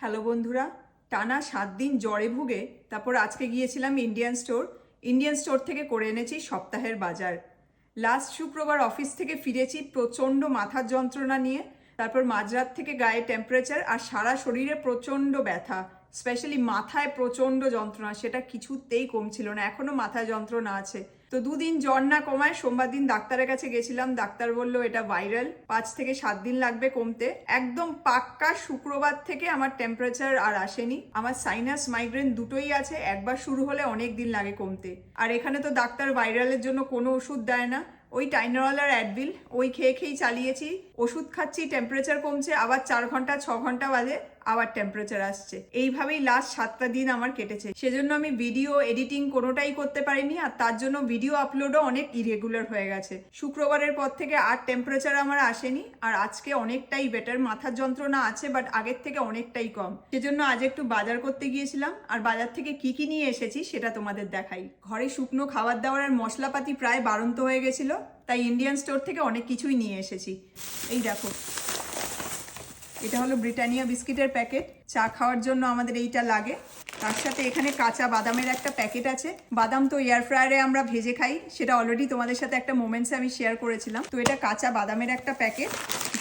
Hello বন্ধুরা, টানা সাত দিন জ্বরে ভুগে তারপর আজকে গিয়েছিলাম ইন্ডিয়ান স্টোর ইন্ডিয়ান স্টোর থেকে করে এনেছি সপ্তাহের বাজার। লাস্ট শুক্রবার অফিস থেকে ফিরেছি প্রচণ্ড মাথার যন্ত্রণা নিয়ে, তারপর মাঝরাত থেকে গায়ে টেম্পারেচার আর সারা শরীরে প্রচণ্ড ব্যথা। স্পেশালি মাথায় প্রচণ্ড যন্ত্রণা, সেটা কিছুতেই কমছিল না, এখনও মাথায় যন্ত্রণা আছে। তো দুদিন জ্বর না কমায় সোমবার দিন ডাক্তারের কাছে গেছিলাম, ডাক্তার বলল, এটা ভাইরাল, পাঁচ থেকে সাত দিন লাগবে কমতে। একদম পাক্কা শুক্রবার থেকে আমার টেম্পারেচার আর আসেনি। আমার সাইনাস মাইগ্রেন দুটোই আছে, একবার শুরু হলে অনেক দিন লাগে কমতে। আর এখানে তো ডাক্তার ভাইরালের জন্য কোনো ওষুধ দেয় না। ওই টাইনারল আর অ্যাডবিল ওই খেয়ে খেয়েই চালিয়েছি। ওষুধ খাচ্ছি টেম্পারেচার কমছে, আবার চার ঘণ্টা, ছ ঘণ্টা বাদে আবার টেম্পারেচার আসছে। এইভাবেই লাস্ট সাতটা দিন আমার কেটেছে। সেজন্য আমি ভিডিও এডিটিং কোনোটাই করতে পারিনি আর তার জন্য ভিডিও আপলোডও অনেক ইরেগুলার হয়ে গেছে। শুক্রবারের পর থেকে আর টেম্পারেচার আমার আসেনি আর আজকে অনেকটাই বেটার মাথার যন্ত্রণা আছে বাট আগের থেকে অনেকটাই কম। সেজন্য আজ একটু বাজার করতে গিয়েছিলাম আর বাজার থেকে কি কি নিয়ে এসেছি সেটা তোমাদের দেখাই। ঘরে শুকনো খাবার দাবার আর মশলাপাতি প্রায় বাড়ন্ত হয়ে গেছিল, তাই ইন্ডিয়ান স্টোর থেকে অনেক কিছুই নিয়ে এসেছি। এই দেখো। এটা হলো ব্রিটানিয়া বিস্কিটের প্যাকেট। চা খাওয়ার জন্য আমাদের এইটা লাগে। তার সাথে এখানে কাঁচা বাদামের একটা প্যাকেট আছে। বাদাম তো এয়ার ফ্রায়ারে আমরা ভেজে খাই। সেটা অলরেডি তোমাদের সাথে একটা মোমেন্টসে আমি শেয়ার করেছিলাম। তো এটা কাঁচা বাদামের একটা প্যাকেট।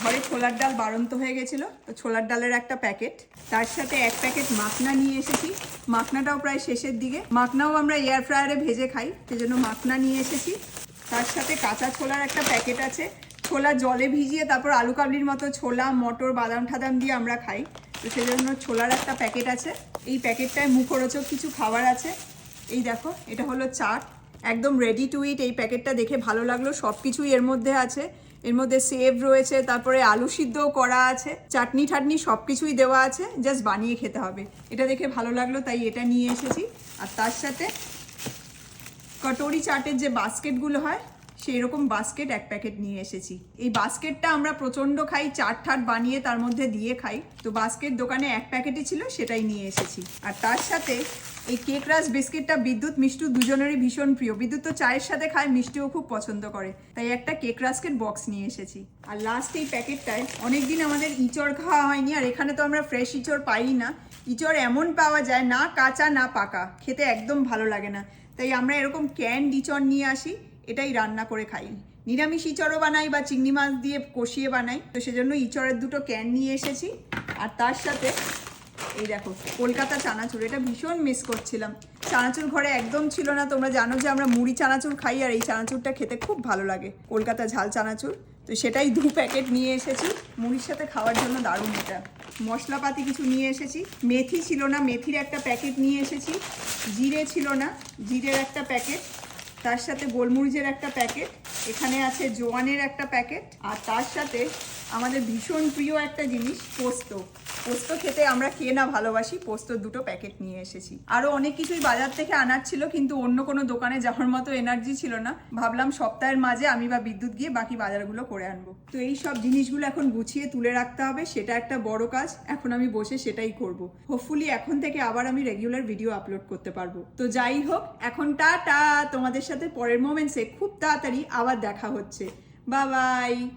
ঘরে ছোলার ডাল বাড়ন্ত হয়ে গেছিল। তো ছোলার ডালের একটা প্যাকেট। তার সাথে এক প্যাকেট মাখনা নিয়ে এসেছি। মাখনাটাও প্রায় শেষের দিকে। মাখনাও আমরা এয়ার ফ্রায়ারে ভেজে খাই। সেজন্য মাখনা নিয়ে এসেছি। তার সাথে কাঁচা ছোলার একটা প্যাকেট আছে। ছোলা জলে ভিজিয়ে তারপর আলু কাবলির মতো ছোলা, মটর, বাদাম ঠাদাম দিয়ে আমরা খাই। তো সেজন্য ছোলার একটা প্যাকেট আছে। এই প্যাকেটটায় মুখরোচক কিছু খাবার আছে। এই দেখো, এটা হলো চাট। একদম রেডি টু ইট এই প্যাকেটটা দেখে ভালো লাগল। সব কিছুই এর মধ্যে আছে। এর মধ্যে সেভ রয়েছে, তারপরে আলু সিদ্ধও করা আছে। চাটনি ঠাটনি সব কিছুই দেওয়া আছে। জাস্ট বানিয়ে খেতে হবে। এটা দেখে ভালো লাগল, তাই এটা নিয়ে এসেছি। আর তার সাথে কটোরি চাটের যে বাস্কেটগুলো হয় সেই রকম বাস্কেট এক প্যাকেট নিয়ে এসেছি। এই বাস্কেটটা আমরা প্রচণ্ড খাই, চাট ঠাট বানিয়ে তার মধ্যে দিয়ে খাই। তো বাস্কেট দোকানে এক প্যাকেটই ছিল, সেটাই নিয়ে এসেছি। আর তার সাথে এই কেক রাস বিস্কিটটা বিদ্যুৎ, মিষ্টু দুজনেরই ভীষণ প্রিয়। বিদ্যুৎ তো চায়ের সাথে খায়, মিষ্টিও খুব পছন্দ করে। তাই একটা কেক রাস্কেট বক্স নিয়ে এসেছি। আর লাস্ট এই প্যাকেটটায় অনেকদিন আমাদের ইঁচড় খাওয়া হয়নি, আর এখানে তো আমরা ফ্রেশ ইঁচড় পাই না। ইঁচড় এমন পাওয়া যায়, না কাঁচা, না পাকা। খেতে একদম ভালো লাগে না। তাই আমরা এরকম ক্যান্ড ইঁচড় নিয়ে আসি। এটাই রান্না করে খাই। নিরামিষ ইঁচড়ও বানাই বা চিংড়ি মাছ দিয়ে কষিয়ে বানাই। তো সেজন্য ইঁচড়ের দুটো ক্যান নিয়ে এসেছি। আর তার সাথে এই দেখো, কলকাতা চানাচুর। এটা ভীষণ মিস করছিলাম। চানাচুর ঘরে একদম ছিল না। তোমরা জানো যে আমরা মুড়ি চানাচুর খাই আর এই চানাচুরটা খেতে খুব ভালো লাগে। কলকাতা ঝাল চানাচুর। তো সেটাই দু প্যাকেট নিয়ে এসেছি। মুড়ির সাথে খাওয়ার জন্য দারুণ এটা। মশলাপাতি কিছু নিয়ে এসেছি। মেথি ছিল না। মেথির একটা প্যাকেট নিয়ে এসেছি। জিরে ছিল না। জিরের একটা প্যাকেট। তার সাথে গোলমরিচের একটা প্যাকেট, এখানে আছে জোয়ানের একটা প্যাকেট, আর তার সাথে আমাদের ভীষণ প্রিয় একটা জিনিস পোস্ত। পোস্ত খেতে আমরা কে না ভালোবাসি পোস্তর দুটো প্যাকেট নিয়ে এসেছি। আরও অনেক কিছুই বাজার থেকে আনার ছিল, কিন্তু অন্য কোনো দোকানে যাওয়ার মতো এনার্জি ছিল না। ভাবলাম সপ্তাহের মাঝে আমি বা বিদ্যুৎ গিয়ে বাকি বাজারগুলো করে আনব। তো এই সব জিনিসগুলো এখন গুছিয়ে তুলে রাখতে হবে, সেটা একটা বড় কাজ। এখন আমি বসে সেটাই করব। হোপফুলি এখন থেকে আবার আমি রেগুলার ভিডিও আপলোড করতে পারব। তো যাই হোক, এখন টা টা তোমাদের সাথে পরের মোমেন্টসে খুব তাড়াতাড়ি আবার দেখা হচ্ছে। বা বাই